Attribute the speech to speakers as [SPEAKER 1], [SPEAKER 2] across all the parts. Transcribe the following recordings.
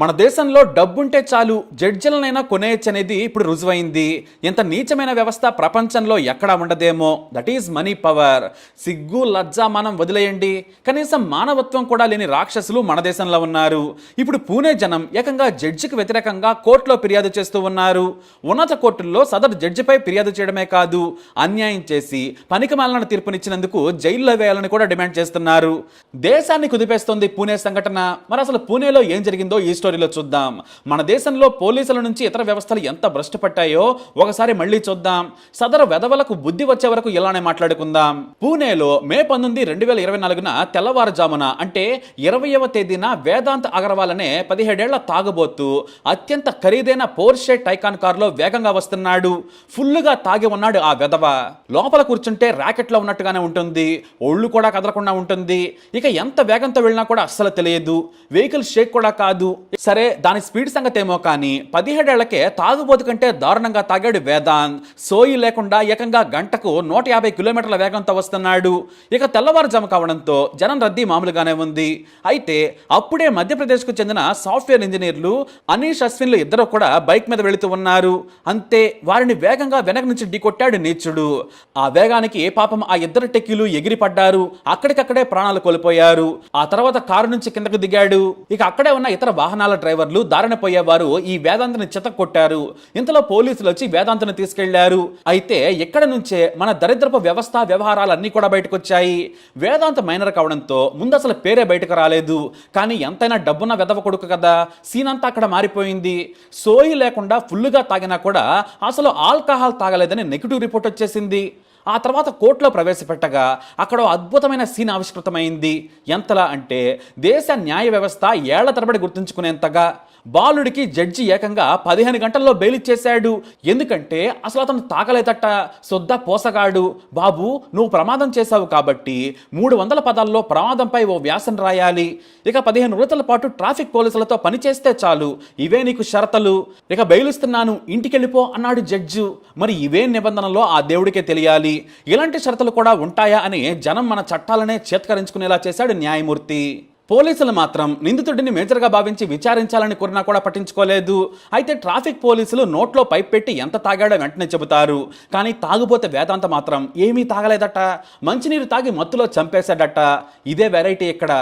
[SPEAKER 1] మన దేశంలో డబ్బుంటే చాలు జడ్జిలనైనా కొనేయచ్చనేది ఇప్పుడు రుజువైంది. ఇంత నీచమైన వ్యవస్థ ప్రపంచంలో ఎక్కడా ఉండదేమో. దట్ ఈజ్ మనీ పవర్ సిగ్గు లజ్జ మనం వదిలేయండి. కనీసం మానవత్వం కూడా లేని రాక్షసులు మన దేశంలో ఉన్నారు. ఇప్పుడు పూణే జనం ఏకంగా జడ్జికి వ్యతిరేకంగా కోర్టులో ఫిర్యాదు చేస్తూ ఉన్నారు. ఉన్నత కోర్టుల్లో సదరు జడ్జిపై ఫిర్యాదు చేయడమే కాదు. అన్యాయం చేసి పనికి తీర్పునిచ్చినందుకు జైల్లో వేయాలని కూడా డిమాండ్ చేస్తున్నారు. దేశాన్ని కుదిపేస్తోంది పూణే సంఘటన. మరి అసలు పూణేలో ఏం జరిగిందో ఈ స్టోరీలో చూద్దాం. మన దేశంలో పోలీసుల నుంచి ఇతర వ్యవస్థలు ఎంత భ్రష్టు పట్టాయో ఒకసారి మళ్ళీ చూద్దాం. సదరు వెధవలకు బుద్ధి వచ్చే వరకు ఇలానే మాట్లాడుకుందాం. పూణేలో మే పంతొమ్మిది రెండు వేల ఇరవై నాలుగున తెల్లవారుజామున అంటే ఇరవయవ తేదీన వేదాంత్ అగర్వాల్ అనే పదిహేడేళ్ళ తాగబోతు అత్యంత ఖరీదైన పోర్షే టైకాన్ కారులో వేగంగా వస్తున్నాడు. ఫుల్గా తాగి ఉన్నాడు ఆ వెధవ. లోపల కూర్చుంటే ర్యాకెట్లో ఉన్నట్టుగానే ఉంటుంది. ఒళ్ళు కూడా కదలకుండా ఉంటుంది. ఇక ఎంత వేగంతో వెళ్ళినా కూడా అస్సలు తెలియదు. వెహికల్ షేక్ కూడా కాదు. సరే దాని స్పీడ్ సంగతేమో కానీ పదిహేడేళ్ళకే తాగుబోతు కంటే దారుణంగా తాగాడు వేదాంత్. సోయి లేకుండా ఏకంగా గంటకు నూట యాభై కిలోమీటర్ల వేగంతో వస్తున్నాడు. ఇక తెల్లవారుజాము కావడంతో జనం రద్దీ మామూలుగానే ఉంది. అయితే అప్పుడే మధ్యప్రదేశ్కు చెందిన సాఫ్ట్వేర్ ఇంజనీర్లు అనీష్ అశ్విన్లు ఇద్దరు కూడా బైక్ మీద వెళుతూ ఉన్నారు. అంతే వారిని వేగంగా వెనక నుంచి ఢీకొట్టాడు నీచుడు. ఆ వేగానికి పాపం ఆ ఇద్దరు టెక్కీలు ఎగిరిపడ్డారు. అక్కడికక్కడే ప్రాణాలు కోల్పోయారు. ఆ తర్వాత కారు నుంచి కిందకు దిగాడు. ఇక అక్కడే ఉన్న ఇతర వాహనాలు డ్రైవర్లు దారినపోయేవారు ఈ వేదాంతని చెత కొట్టారు ఇంతలో పోలీసులు వచ్చి వేదాంతను తీసుకెళ్ళారు. అయితే ఎక్కడ నుంచే మన దరిద్రపు వ్యవస్థ వ్యవహారాలన్నీ కూడా బయటకు వచ్చాయి వేదాంత మైనర్ కావడంతో ముందు అసలు పేరే బయటకు రాలేదు. కానీ ఎంతైనా డబ్బున్న వెదవ కొడుకు కదా. సీన్ అంతా అక్కడ మారిపోయింది. సోయి లేకుండా ఫుల్గా తాగినా కూడా అసలు ఆల్కహాల్ తాగలేదని నెగిటివ్ రిపోర్ట్ వచ్చేసింది. ఆ తర్వాత కోర్టులో ప్రవేశపెట్టగా అక్కడ అద్భుతమైన సీన్ ఆవిష్కృతమైంది. ఎంతలా అంటే దేశ న్యాయ వ్యవస్థ ఏళ్ళ తరబడి గుర్తుంచుకునేంతగా బాలుడికి జడ్జి ఏకంగా పదిహేను గంటల్లో బెయిల్ ఇచ్చేశాడు ఎందుకంటే అసలు అతను తాకలేదట్ట శుద్ధ పోసగాడు. బాబు నువ్వు ప్రమాదం చేశావు కాబట్టి మూడు వందల పదాల్లో ప్రమాదంపై ఓ వ్యాసం రాయాలి. ఇక పదిహేను రోజుల పాటు ట్రాఫిక్ పోలీసులతో పనిచేస్తే చాలు. ఇవే నీకు షరతులు. ఇక బెయిలిస్తున్నాను ఇంటికెళ్ళిపో అన్నాడు జడ్జు. మరి ఇవే నిబంధనలో ఆ దేవుడికే తెలియాలి. ఇలాంటి షరతులు కూడా ఉంటాయా అని జనం మన చట్టాలనే చేత్కరించుకునేలా చేశాడు న్యాయమూర్తి. పోలీసులు మాత్రం నిందితుడిని మేజర్గా భావించి విచారించాలని కోరినా కూడా పట్టించుకోలేదు. అయితే ట్రాఫిక్ పోలీసులు నోట్లో పైప్ పెట్టి ఎంత తాగాడో వెంటనే చెబుతారు. కానీ తాగుపోతే వేదాంత మాత్రం ఏమీ తాగలేదట. మంచినీరు తాగి మత్తులో చంపేశాడట. ఇదే వెరైటీ ఇక్కడ.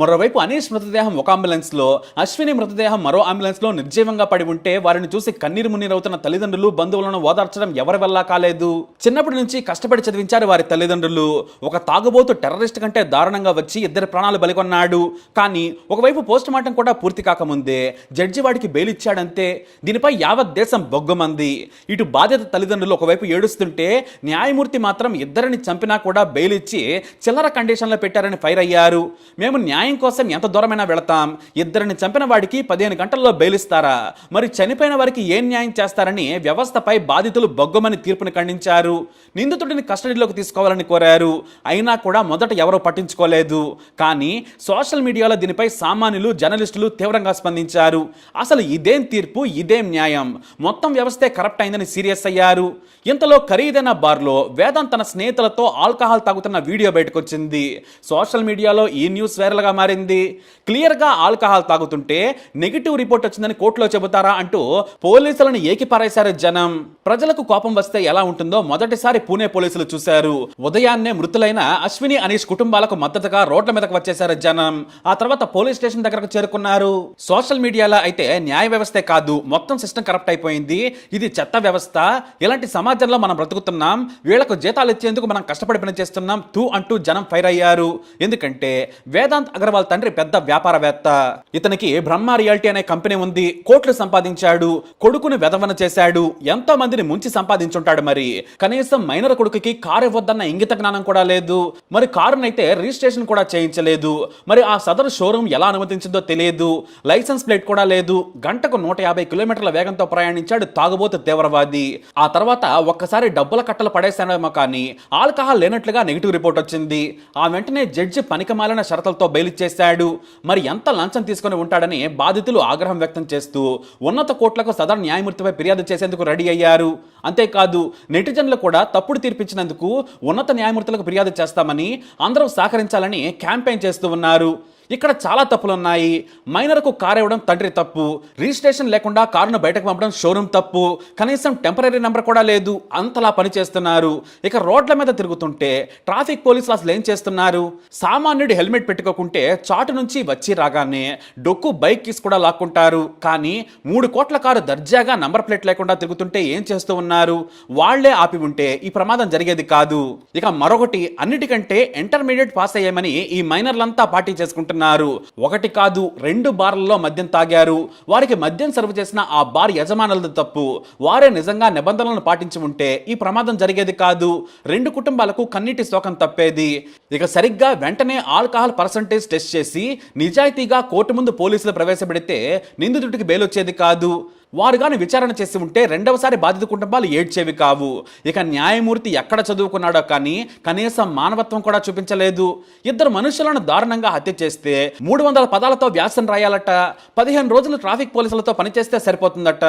[SPEAKER 1] మరోవైపు అనీష్ మృతదేహం ఒక అంబులెన్స్లో అశ్విని మృతదేహం మరో అంబులెన్స్లో నిర్జీవంగా పడి ఉంటే వారిని చూసి కన్నీరు మున్నీరవుతున్న తల్లిదండ్రులు బంధువులను ఓదార్చడం ఎవరి వల్ల కాలేదు? చిన్నప్పటి నుంచి కష్టపడి చదివించారు వారి తల్లిదండ్రులు. ఒక తాగుబోతు టెర్రరిస్ట్ కంటే దారుణంగా వచ్చి ఇద్దరు ప్రాణాలు బలికొన్నాడు. కానీ ఒకవైపు పోస్ట్ మార్టం కూడా పూర్తి కాకముందే జడ్జి వాడికి బెయిల్ ఇచ్చాడంతే దీనిపై యావత్ దేశం బొగ్గమంది. ఇటు బాధ్యత తల్లిదండ్రులు ఒకవైపు ఏడుస్తుంటే న్యాయమూర్తి మాత్రం ఇద్దరిని చంపినా కూడా బెయిల్ ఇచ్చి చిల్లర కండిషన్లో పెట్టారని ఫైర్ అయ్యారు. మేము న్యాయ కోసం ఎంత దూరమైనా వెళతాం? ఇద్దరిని చంపిన వాడికి పదిహేను గంటల్లో బెయిలిస్తారా? మరి చనిపోయిన వారికి ఏం న్యాయం చేస్తారని వ్యవస్థపై బాధితులు బొగ్గమని తీర్పును ఖండించారు. నిందితుడిని కస్టడీలోకి తీసుకోవాలని కోరారు. అయినా కూడా మొదట ఎవరూ పట్టించుకోలేదు. కానీ సోషల్ మీడియాలో దీనిపై సామాన్యులు జర్నలిస్టులు తీవ్రంగా స్పందించారు. అసలు ఇదేం తీర్పు? ఇదేం న్యాయం? మొత్తం వ్యవస్థే కరప్ట్ అయిందని సీరియస్ అయ్యారు. ఇంతలో ఖరీదైన బార్లో వేదం తన స్నేహితులతో ఆల్కహాల్ తాగుతున్న వీడియో బయటకొచ్చింది. సోషల్ మీడియాలో ఈ న్యూస్ వైరల్గా మారింది. క్లియర్గా ఆల్కహాల్ తాగుతుంటే నెగిటివ్ రిపోర్ట్ వచ్చిందని కోర్టులో చెబుతారా అంటూ పోలీసులను ఏకిపారేశారు జనం. ప్రజలకు కోపం వస్తే ఎలా ఉంటుందో మొదటిసారి పూణే పోలీసులు చూశారు. ఉదయాన్నే మృతులైన అశ్విని అనీష్ కుటుంబాలకు మద్దతుగా రోడ్ల మీదకు వచ్చేశారు జనం. ఆ తర్వాత పోలీస్ స్టేషన్ దగ్గరకు చేరుకున్నారు. సోషల్ మీడియాలో అయితే న్యాయ వ్యవస్థే కాదు మొత్తం సిస్టమ్ కరప్ట్ అయిపోయింది. ఇది చెత్త వ్యవస్థ. ఇలాంటి సమాజంలో మనం బ్రతుకుతున్నాం. వీళ్ళకు జీతాలు ఇచ్చేందుకు మనం కష్టపడి పని చేస్తున్నాం తూ అంటూ జనం ఫైర్ అయ్యారు. ఎందుకంటే వేదాంత్ అగర్వాల్ తండ్రి పెద్ద వ్యాపారవేత్త. ఇతనికి బ్రహ్మ రియాలిటీ అనే కంపెనీ ఉంది. కోట్లు సంపాదించాడు. కొడుకును వెధవన చేశాడు. ఎంతో మందిని ముంచి సంపాదించుంటాడు మరి. కనీసం మైనర్ కొడుకుకి కారు ఇవ్వద్దన్న ఇంగిత జ్ఞానం కూడా లేదు. మరి కారునైతే రిజిస్ట్రేషన్ కూడా చేయించలేదు. మరి ఆ సదరు షోరూమ్ ఎలా అనుమతించిందో తెలియదు. లైసెన్స్ ప్లేట్ కూడా లేదు. గంటకు నూట యాభై కిలోమీటర్ల వేగంతో ప్రయాణించాడు తాగుబోతు తీవ్రవాది ఆ తర్వాత ఒక్కసారి డబ్బుల కట్టలు పడేశానేమో కానీ ఆల్కహాల్ లేనట్లుగా నెగిటివ్ రిపోర్ట్ వచ్చింది. ఆ వెంటనే జడ్జి పనికిమాలిన షరతులతో బెయిల్ ఇచ్చేశాడు మరి ఎంత లంచం తీసుకుని ఉంటాడని బాధితులు ఆగ్రహం వ్యక్తం చేస్తూ ఉన్నత కోర్టులకు సదరు న్యాయమూర్తిపై ఫిర్యాదు చేసేందుకు రెడీ అయ్యారు. అంతేకాదు నెటిజన్లు కూడా తప్పుడు తీర్పిచ్చినందుకు ఉన్నత న్యాయమూర్తులకు ఫిర్యాదు చేస్తామని అందరూ సహకరించాలని క్యాంపెయిన్ చేస్తూ ఉన్నారు. ఇక్కడ చాలా తప్పులు ఉన్నాయి మైనర్కు కారు ఇవ్వడం తండ్రి తప్పు. రిజిస్ట్రేషన్ లేకుండా కారును బయటకు పంపడం షోరూమ్ తప్పు. కనీసం టెంపరీ నెంబర్ కూడా లేదు. అంతలా పని చేస్తున్నారు. ఇక రోడ్ల మీద తిరుగుతుంటే ట్రాఫిక్ పోలీసులు అసలు ఏం చేస్తున్నారు? సామాన్యుడు హెల్మెట్ పెట్టుకోకుంటే చాటు నుంచి వచ్చి రాగానే డొక్కు బైక్ కీస్ కూడా లాక్కుంటారు. కానీ మూడు కోట్ల కారు దర్జాగా నంబర్ ప్లేట్ లేకుండా తిరుగుతుంటే ఏం చేస్తూ ఉన్నారు? వాళ్ళే ఆపి ఉంటే ఈ ప్రమాదం జరిగేది కాదు. ఇక మరొకటి అన్నిటికంటే ఇంటర్మీడియట్ పాస్ అయ్యామని ఈ మైనర్లంతా పార్టీ చేసుకుంటున్నారు ఒకటి కాదు రెండు బార్లలో మద్యం తాగారు. వారికి మద్యం సర్వ్ చేసిన ఆ బార్ యజమానులది తప్పు. వారే నిజంగా నిబంధనలను పాటించి ఉంటే ఈ ప్రమాదం జరిగేది కాదు. రెండు కుటుంబాలకు కన్నీటి శోకం తప్పేది. ఇక సరిగ్గా వెంటనే ఆల్కహాల్ పర్సంటేజ్ టెస్ట్ చేసి నిజాయితీగా కోర్టు ముందు పోలీసులు ప్రవేశపెడితే నిందితుడికి బెయిల్ వచ్చేది కాదు. వారు కానీ విచారణ చేసి ఉంటే రెండవసారి బాధిత కుటుంబాలు ఏడ్చేవి కావు. ఇక న్యాయమూర్తి ఎక్కడ చదువుకున్నాడో కానీ కనీసం మానవత్వం కూడా చూపించలేదు. ఇద్దరు మనుషులను దారుణంగా హత్య చేస్తే మూడు వందల పదాలతో వ్యాసం రాయాలట. పదిహేను రోజులు ట్రాఫిక్ పోలీసులతో పనిచేస్తే సరిపోతుందట.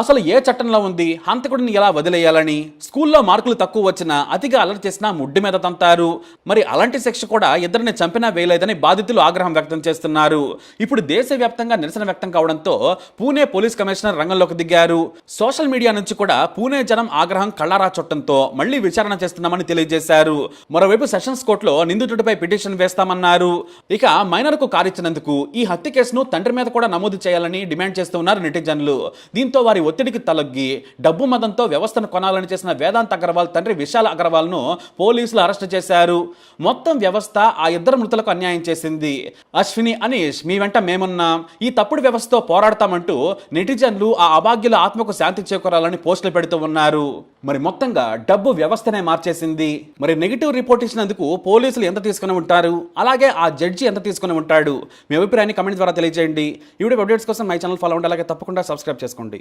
[SPEAKER 1] అసలు ఏ చట్టంలో ఉంది? హంతకుడిని ఎలా వదిలేయాలని? స్కూల్లో మార్కులు తక్కువ వచ్చినా అతిగా అలర్ట్ చేసినా ముడ్డు మీద తంతారు. మరి అలాంటి శిక్ష కూడా ఇద్దరిని చంపినా వేయలేదని బాధితులు ఆగ్రహం వ్యక్తం చేస్తున్నారు. ఇప్పుడు దేశవ్యాప్తంగా నిరసన వ్యక్తం కావడంతో పూణే పోలీస్ కమిషనర్ రంగంలోకి దిగారు. సోషల్ మీడియా నుంచి కూడా పూణే జనం ఆగ్రహం కళ్ళారా చుట్టంతో మళ్ళీ విచారణ చేస్తున్నామని తెలియజేశారు. మరోవైపు సెషన్స్ కోర్టులో నిందితుడిపై పిటిషన్ వేస్తామన్నారు. ఇక మైనర్కు కారిచ్చినందుకు ఈ హత్య కేసును తండ్రి మీద కూడా నమోదు చేయాలని డిమాండ్ చేస్తూ ఉన్నారు నెటిజన్లు. దీంతో వారి ఒత్తిడికి తలొగ్గి డబ్బు మదంతో వ్యవస్థను కొనాలని చేసిన వేదాంత్ అగర్వాల్ తండ్రి విశాల్ అగర్వాల్ను పోలీసులు అరెస్ట్ చేశారు. మొత్తం వ్యవస్థ ఆ ఇద్దరు మృతులకు అన్యాయం చేసింది. అశ్విని అనీష్ మీ వెంట మేమున్నాం. ఈ తప్పుడు వ్యవస్థతో పోరాడతామంటూ నెటిజన్లు ఆ అభాగ్యుల ఆత్మకు శాంతి చేకూరాలని పోస్టులు పెడుతూ ఉన్నారు. మరి మొత్తంగా డబ్బు వ్యవస్థనే మార్చేసింది. మరి నెగిటివ్ రిపోర్ట్ ఇచ్చినందుకు పోలీసులు ఎంత తీసుకుని ఉంటారు? అలాగే ఆ జడ్జి ఎంత తీసుకుని ఉంటాడు? మీ అభిప్రాయాన్ని కమెంట్ ద్వారా తెలియజేయండి. ఈ వీడియో అప్డేట్స్ కోసం మై ఛానల్ ఫాలో ఉండాలి అలాగే తప్పకుండా సబ్స్క్రైబ్ చేసుకోండి.